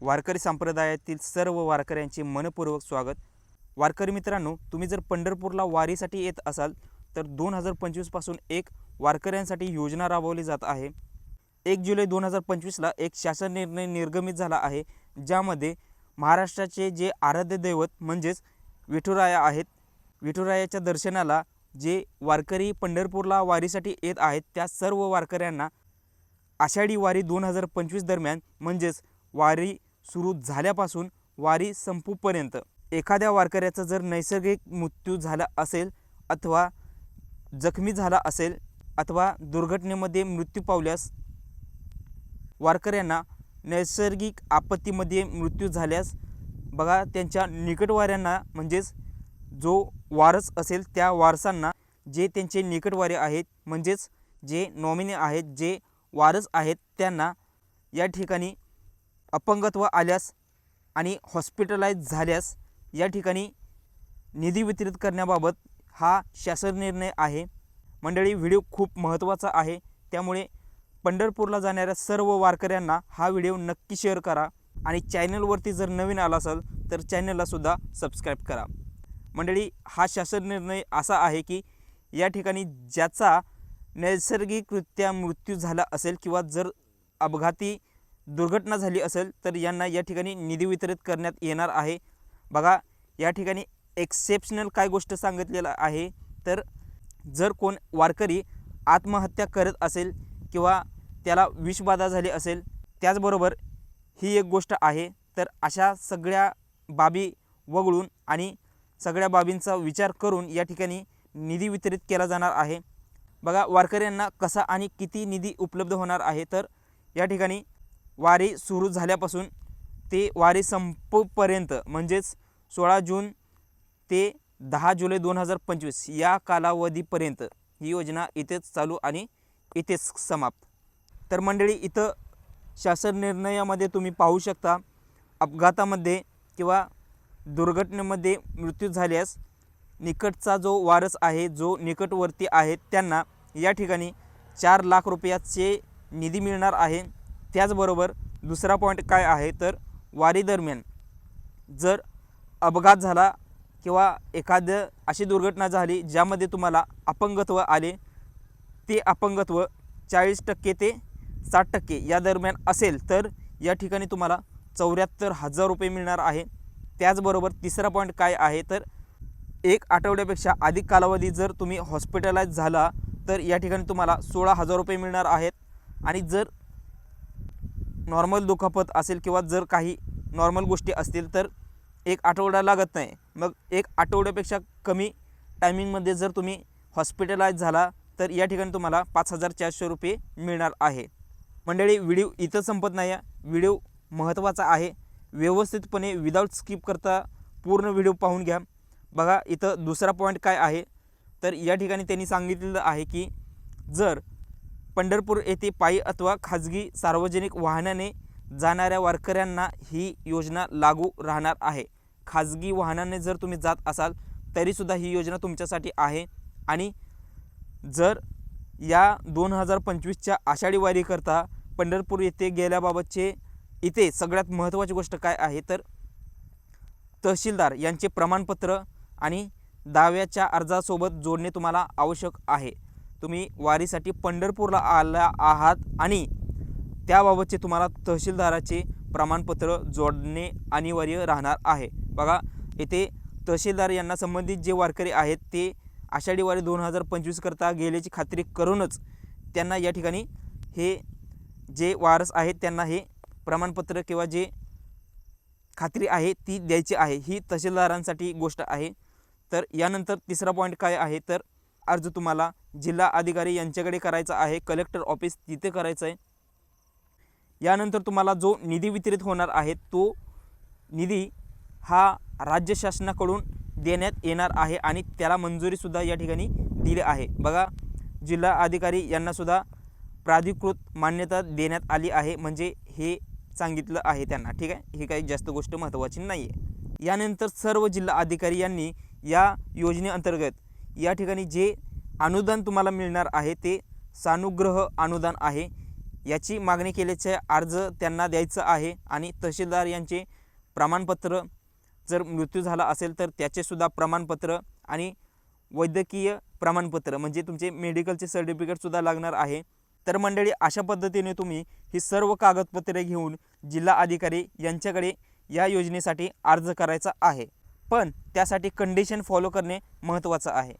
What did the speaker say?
वारकरी संप्रदायातील सर्व वारकऱ्यांचे मनपूर्वक स्वागत. वारकरी मित्रांनो तुम्ही जर पंढरपूरला वारीसाठी येत असाल तर दोन हजार पंचवीसपासून एक वारकऱ्यांसाठी योजना राबवली जात आहे. एक जुलै दोन हजार पंचवीसला एक शासन निर्णय निर्गमित झाला आहे ज्यामध्ये महाराष्ट्राचे जे आराध्य दैवत म्हणजेच विठुराया आहेत विठुरायाच्या दर्शनाला जे वारकरी पंढरपूरला वारीसाठी येत आहेत त्या सर्व वारकऱ्यांना आषाढी वारी दोन हजार पंचवीस दरम्यान म्हणजेच वारी सुरू झाल्यापासून वारी संपूपर्यंत. एखाद्या वारकऱ्याचा जर नैसर्गिक मृत्यू झाला असेल अथवा जखमी झाला असेल अथवा दुर्घटनेमध्ये मृत्यू पावल्यास वारकऱ्यांना नैसर्गिक आपत्तीमध्ये मृत्यू झाल्यास बघा त्यांच्या निकटवाऱ्यांना म्हणजेच जो वारस असेल त्या वारसांना जे त्यांचे निकटवारे आहेत म्हणजेच जे नॉमिनी आहेत जे वारस आहेत त्यांना या ठिकाणी अपंगत्व आल्यास आणि हॉस्पिटलाइज झाल्यास या ठिकाणी निधी वितरित करण्याबाबत हा शासन निर्णय आहे. मंडळी व्हिडिओ खूप महत्त्वाचा आहे. त्यामुळे पंढरपूरला जाणाऱ्या सर्व वारकऱ्यांना हा व्हिडिओ नक्की शेअर करा आणि चॅनलवरती जर नवीन आला असाल तर चॅनललासुद्धा सबस्क्राईब करा. मंडळी हा शासन निर्णय असा आहे की या ठिकाणी ज्याचा नैसर्गिकरित्या मृत्यू झाला असेल किंवा जर अपघाती दुर्घटना झाली असेल तर यांना या ठिकाणी निधी वितरित करण्यात येणार आहे. बघा या ठिकाणी एक्सेप्शनल काय गोष्ट सांगितलेलं आहे तर जर कोण वारकरी आत्महत्या करत असेल किंवा त्याला विषबाधा झाली असेल त्याचबरोबर ही एक गोष्ट आहे तर अशा सगळ्या बाबी वगळून आणि सगळ्या बाबींचा विचार करून या ठिकाणी निधी वितरित केला जाणार आहे. बघा वारकऱ्यांना कसा आणि किती निधी उपलब्ध होणार आहे तर या ठिकाणी वारी सुरू झाल्यापासून ते वारी संपपर्यंत म्हणजेच सोळा जून ते दहा जुलै दोन हजार पंचवीस या कालावधीपर्यंत ही योजना इथेच चालू आणि इथेच समाप्त. तर मंडळी इथं शासन निर्णयामध्ये तुम्ही पाहू शकता अपघातामध्ये किंवा दुर्घटनेमध्ये मृत्यू झाल्यास निकटचा जो वारस आहे जो निकटवर्ती आहे त्यांना या ठिकाणी चार लाख रुपयाचे निधी मिळणार आहे. त्याचबरोबर दुसरा पॉईंट काय आहे तर वारीदरम्यान जर अपघात झाला किंवा एखादं अशी दुर्घटना झाली ज्यामध्ये तुम्हाला अपंगत्व आले ते अपंगत्व चाळीस टक्के ते साठ टक्के या दरम्यान असेल तर या ठिकाणी तुम्हाला चौऱ्याहत्तर हजार रुपये मिळणार आहे. त्याचबरोबर तिसरा पॉईंट काय आहे तर एक आठवड्यापेक्षा अधिक कालावधी जर तुम्ही हॉस्पिटलाइज झाला तर या ठिकाणी तुम्हाला सोळा हजार रुपये मिळणार आहेत. आणि जर नॉर्मल दुखापत असेल किंवा जर काही नॉर्मल गोष्टी असतील तर एक आठवडा लागत नाही. मग एक आठवड्यापेक्षा कमी टायमिंगमध्ये जर तुम्ही हॉस्पिटलाइज झाला तर या ठिकाणी तुम्हाला पाच हजार चारशे रुपये मिळणार आहे. मंडळी व्हिडिओ इथं संपत नाही. आहे व्हिडिओ महत्त्वाचा आहे. व्यवस्थितपणे विदाऊट स्किप करता पूर्ण व्हिडिओ पाहून घ्या. बघा इथं दुसरा पॉईंट काय आहे? तर या ठिकाणी त्यांनी सांगितलेलं आहे की जर पंढरपूर येथे पायी अथवा खाजगी सार्वजनिक वाहनाने जाणाऱ्या वारकऱ्यांना ही योजना लागू राहणार आहे. खाजगी वाहनाने जर तुम्ही जात असाल तरीसुद्धा ही योजना तुमच्यासाठी आहे. आणि जर या दोन हजार पंचवीसच्या आषाढी वारीकरता पंढरपूर येथे गेल्याबाबतचे इथे सगळ्यात महत्त्वाची गोष्ट काय आहे तर तहसीलदार यांचे प्रमाणपत्र आणि दाव्याच्या अर्जासोबत जोडणे तुम्हाला आवश्यक आहे. तुम्ही वारीसाठी पंढरपूरला आला आहात आणि त्याबाबतचे तुम्हाला तहसीलदाराचे प्रमाणपत्र जोडणे अनिवार्य राहणार आहे. बघा येथे तहसीलदार यांना संबंधित जे वारकरी आहेत ते आषाढी वारी दोन हजार पंचवीसकरता गेल्याची खात्री करूनच त्यांना या ठिकाणी हे जे वारस आहेत त्यांना हे प्रमाणपत्र किंवा जे खात्री आहे ती द्यायची आहे. ही तहसीलदारांसाठी गोष्ट आहे. तर यानंतर तिसरा पॉईंट काय आहे? तर अर्ज तुम्हाला जिल्हा अधिकारी यांच्याकडे करायचा आहे. कलेक्टर ऑफिस तिथे करायचं आहे. यानंतर तुम्हाला जो निधी वितरित होणार आहे तो निधी हा राज्य शासनाकडून देण्यात येणार आहे आणि त्याला मंजुरीसुद्धा या ठिकाणी दिली आहे. बघा जिल्हा अधिकारी यांनासुद्धा प्राधिकृत मान्यता देण्यात आली आहे. म्हणजे हे सांगितलं आहे त्यांना. ठीक आहे? ही काही जास्त गोष्ट महत्त्वाची नाही आहे यानंतर सर्व जिल्हा अधिकारी यांनी या योजनेअंतर्गत या ठिकाणी जे अनुदान तुम्हाला मिळणार आहे ते सानुग्रह अनुदान आहे. याची मागणी केल्याचे अर्ज त्यांना द्यायचं आहे आणि तहसीलदार यांचे प्रमाणपत्र जर मृत्यू झाला असेल तर त्याचेसुद्धा प्रमाणपत्र आणि वैद्यकीय प्रमाणपत्र म्हणजे तुमचे मेडिकलचे सर्टिफिकेटसुद्धा लागणार आहे. तर मंडळी अशा पद्धतीने तुम्ही ही सर्व कागदपत्रे घेऊन जिल्हा अधिकारी यांच्याकडे या योजनेसाठी अर्ज करायचा आहे. पण त्यासाठी कंडिशन फॉलो करणे महत्त्वाचं आहे.